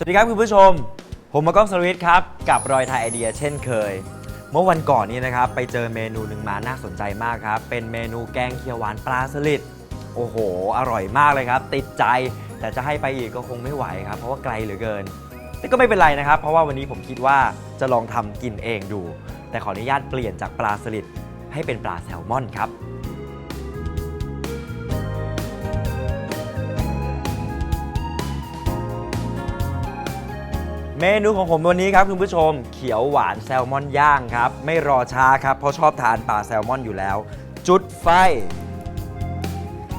สวัสดีครับคุณผู้ชม ผมมาก้องสรวิทย์ครับ กับรอยไทยไอเดียเช่นเคย เมื่อวันก่อนนี้นะครับ ไปเจอเมนูหนึ่งมาน่าสนใจมากครับ เป็นเมนูแกงเขียวหวานปลาสลิดโอ้โห อร่อยมากเลยครับ ติดใจแต่จะให้ไปอีกก็คงไม่ไหวครับ เพราะว่าไกลเหลือเกิน แต่ก็ไม่เป็นไรนะครับ เพราะว่าวันนี้ผมคิดว่าจะลองทำกินเองดู แต่ขออนุญาตเปลี่ยนจากปลาสลิดให้เป็นปลาแซลมอนครับ เมนูของผมวันนี้ครับคุณผู้ชม เขียวหวานแซลมอนย่างครับ ไม่รอช้าครับ เพราะชอบทานปลาแซลมอนอยู่แล้ว จุดไฟ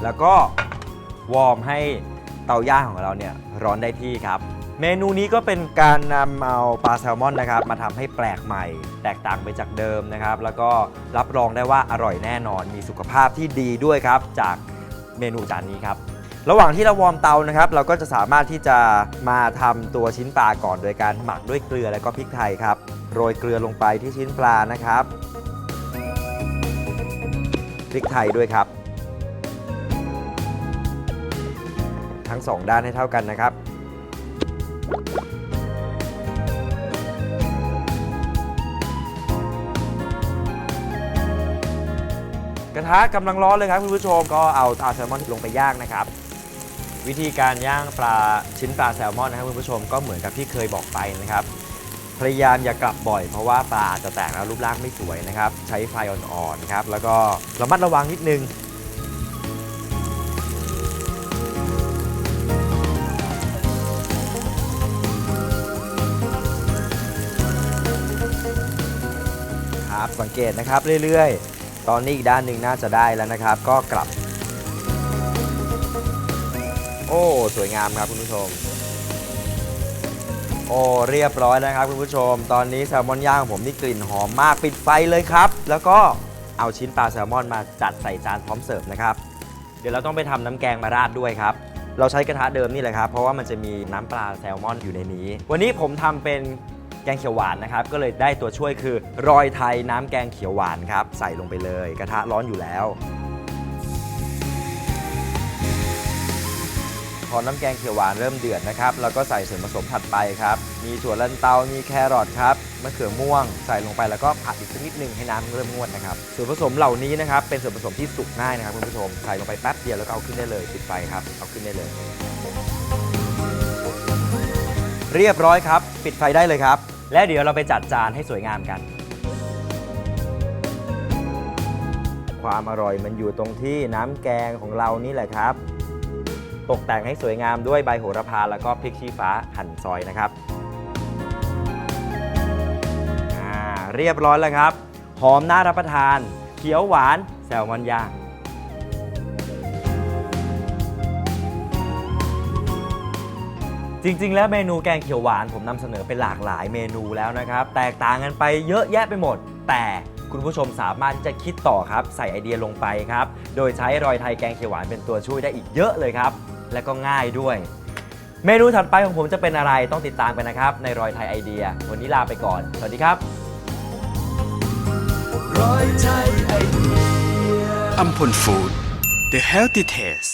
แล้วก็วอร์มให้เตาย่างของเราเนี่ยร้อนได้ที่ครับ เมนูนี้ก็เป็นการนำเอาปลาแซลมอนนะครับ มาทำให้แปลกใหม่ แตกต่างไปจากเดิมนะครับ แล้วก็รับรองได้ว่าอร่อยแน่นอน มีสุขภาพที่ดีด้วยครับ จากเมนูจานนี้ครับ ระหว่างที่เราวอร์มเตานะครับ เราก็จะสามารถที่จะมาทำตัวชิ้นปลาก่อนโดยการหมักด้วยเกลือและก็พริกไทยครับ โรยเกลือลงไปที่ชิ้นปลานะครับพริกไทยด้วยครับ ทั้งสองด้านให้เท่ากันนะครับกระทะกำลังร้อนเลยครับคุณผู้ชมก็เอาปลาแซลมอนลงไปย่างนะครับ วิธีการย่างปลาชิ้นปลาแซลมอนนะครับคุณผู้ชมก็เหมือนกับที่เคยบอกไปนะครับพยายามอย่ากลับบ่อยเพราะว่าปลาอาจจะแตกแล้วรูปร่างไม่สวยนะครับ ใช้ไฟอ่อนๆครับแล้วก็ระมัดระวังนิดนึงครับสังเกตนะครับเรื่อยๆ ตอนนี้อีกด้านหนึ่งน่าจะได้แล้วนะครับ ก็กลับ โอ้ สวยงามครับคุณผู้ชม โอ้ เรียบร้อยนะครับคุณผู้ชม ตอนนี้แซลมอนย่างของผมนี่กลิ่นหอมมากปิดไฟเลยครับ แล้วก็เอาชิ้นปลาแซลมอนมาจัดใส่จานพร้อมเสิร์ฟนะครับ เดี๋ยวเราต้องไปทำน้ำแกงมาราดด้วยครับ เราใช้กระทะเดิมนี่แหละครับ เพราะว่ามันจะมีน้ำปลาแซลมอนอยู่ในนี้ วันนี้ผมทำเป็นแกงเขียวหวานนะครับ ก็เลยได้ตัวช่วยคือ รอยไทยน้ำแกงเขียวหวานครับ ใส่ลงไปเลย กระทะร้อนอยู่แล้ว พอน้ำแกงเขียวหวานเริ่มเดือดนะครับเราก็ใส่ส่วนผสมถัดไปครับ มีถั่วลันเตา มีแครอทครับมะเขือม่วง ใส่ลงไปแล้วก็ผัดอีกสักนิดนึงให้น้ำเริ่มงวดนะครับ ส่วนผสมเหล่านี้นะครับเป็นส่วนผสมที่สุกง่ายนะครับคุณผู้ชมใส่ลงไปแป๊บเดียวแล้วก็เอาขึ้นได้เลยปิดไฟครับเอาขึ้นได้เลย เรียบร้อยครับ ปิดไฟได้เลยครับ แล้วเดี๋ยวเราไปจัดจานให้สวยงามกัน ความอร่อยมันอยู่ตรงที่น้ำแกงของเรานี่แหละครับ ตกแต่งให้สวยงามด้วยใบโหระพาแล้วก็พริกชี้ฟ้าหั่นซอยนะครับเรียบร้อยแล้วครับ หอมน่ารับประทาน เขียวหวานแซลมอนย่างจริง ๆ แล้วเมนูแกงเขียวหวานผมนำเสนอเป็นหลากหลายเมนูแล้วนะครับ แตกต่างกันไปเยอะแยะไปหมด แต่ คุณผู้ชมสามารถที่จะคิดต่อครับใส่ไอเดียลงไปครับ โดยใช้รอยไทยแกงเขียวหวานเป็นตัวช่วยได้อีกเยอะเลยครับ และก็ง่ายด้วย เมนูถัดไปของผมจะเป็นอะไรต้องติดตามกันนะครับ ในรอยไทยไอเดีย วันนี้ลาไปก่อน สวัสดีครับอัมพลฟู้ด The Healthy Taste